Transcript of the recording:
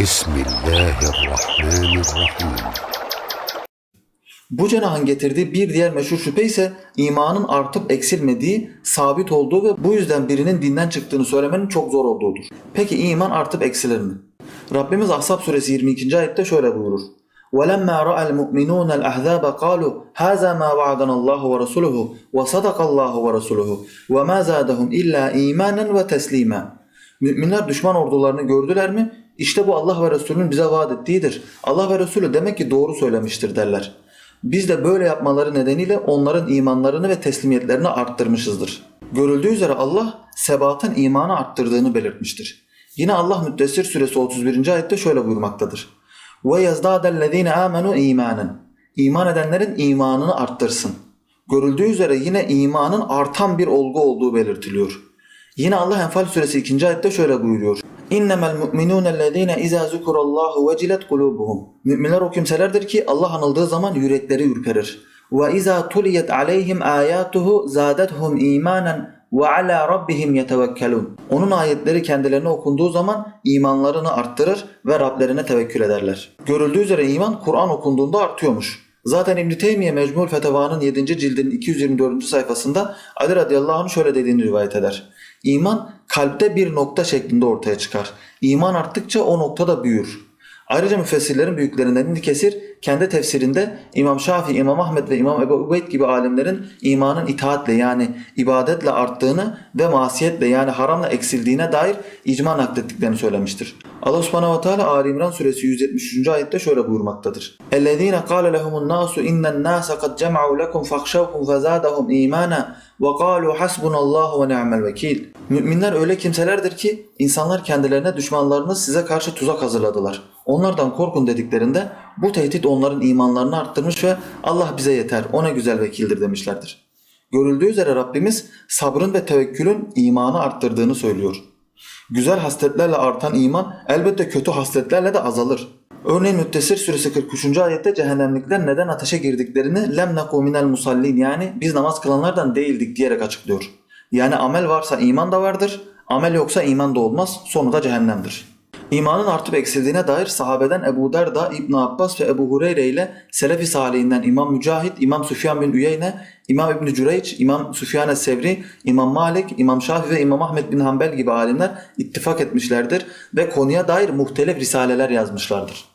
بسم الله الرحمن الرحيم Bu cenahın getirdiği bir diğer meşhur şüphe ise imanın artıp eksilmediği, sabit olduğu ve bu yüzden birinin dinden çıktığını söylemenin çok zor olduğudur. Peki iman artıp eksilir mi? Rabbimiz Ahzab suresi 22. ayette şöyle buyurur. وَلَمَّا رَأَى الْمُؤْمِنُونَ الْأَحْزَابَ قَالُوا هَذَا مَا وَعَدَنَا اللّٰهُ وَرَسُولُهُ وَصَدَقَ اللّٰهُ وَرَسُولُهُ وَمَا زَادَهُمْ إِلَّا اِيمَانًا وَتَسْلِيمًا Müminler düşman ordularını gördüler mi? işte bu Allah ve Resulünün bize vaat ettiğidir. Allah ve Resulü demek ki doğru söylemiştir derler. Biz de böyle yapmaları nedeniyle onların imanlarını ve teslimiyetlerini arttırmışızdır. Görüldüğü üzere Allah sebatın imanı arttırdığını belirtmiştir. Yine Allah Müddessir suresi 31. ayette şöyle buyurmaktadır. Ve yazdâdellezîne âmenû îmânen. İman edenlerin imanını arttırsın. Görüldüğü üzere yine imanın artan bir olgu olduğu belirtiliyor. Yine Allah Enfal suresi 2. ayette şöyle buyuruyor. İnnemel mu'minûne ellezîne izâ zukurallâhu vecilet kulûbuhum. Müminler o kimselerdir ki Allah anıldığı zaman yürekleri ürperir. Ve izâ tuliyet aleyhim âyâtuhu zâdethum îmânen ve alâ rabbihim yetevekkelûn. Onun ayetleri kendilerine okunduğu zaman imanlarını arttırır ve Rablerine tevekkül ederler. Görüldüğü üzere iman Kur'an okunduğunda artıyormuş. Zaten İbn Teymiye Mecmul Feteva'nın 7. cildinin 224. sayfasında Ali radıyallahu anh şöyle dediğini rivayet eder. İman kalpte bir nokta şeklinde ortaya çıkar. İman arttıkça o nokta da büyür. Ayrıca müfessirlerin büyüklerinden İbn Kesir kendi tefsirinde İmam Şafii, İmam Ahmet ve İmam Ebu Ubeyd gibi alimlerin imanın itaatle yani ibadetle arttığını ve masiyetle yani haramla eksildiğine dair icma naklettiklerini söylemiştir. Allah subhanehu ve teala Ali İmran suresi 173. ayette şöyle buyurmaktadır. اَلَّذ۪ينَ قَالَ لَهُمُ النَّاسُ اِنَّ النَّاسَ قَدْ جَمَعُوا لَكُمْ فَاخْشَوْهُمْ فَزَادَهُمْ اِيمَانًا وَقَالُوا حَسْبُنَ اللّٰهُ وَنِعْمَ الْوَكِيلِ Müminler öyle kimselerdir ki insanlar kendilerine düşmanlarınız size karşı tuzak hazırladılar. Onlardan korkun dediklerinde bu tehdit onların imanlarını arttırmış ve Allah bize yeter, o ne güzel vekildir demişlerdir. Görüldüğü üzere Rabbimiz sabrın ve tevekkülün imanı arttırdığını söylüyor. Güzel hasletlerle artan iman elbette kötü hasletlerle de azalır. Örneğin Müttesir suresi 43. ayette cehennemlikler neden ateşe girdiklerini lem neku minel musallin yani biz namaz kılanlardan değildik diyerek açıklıyor. Yani amel varsa iman da vardır, amel yoksa iman da olmaz, sonu da cehennemdir. İmanın artıp eksildiğine dair sahabeden Ebu Derda, İbn Abbas ve Ebu Hureyre ile Selefi Salihinden İmam Mücahit, İmam Süfyan bin Üyeyne, İmam İbn Cüreyç, İmam Süfyan Sevri, İmam Malik, İmam Şafi ve İmam Ahmet bin Hanbel gibi alimler ittifak etmişlerdir ve konuya dair muhtelif risaleler yazmışlardır.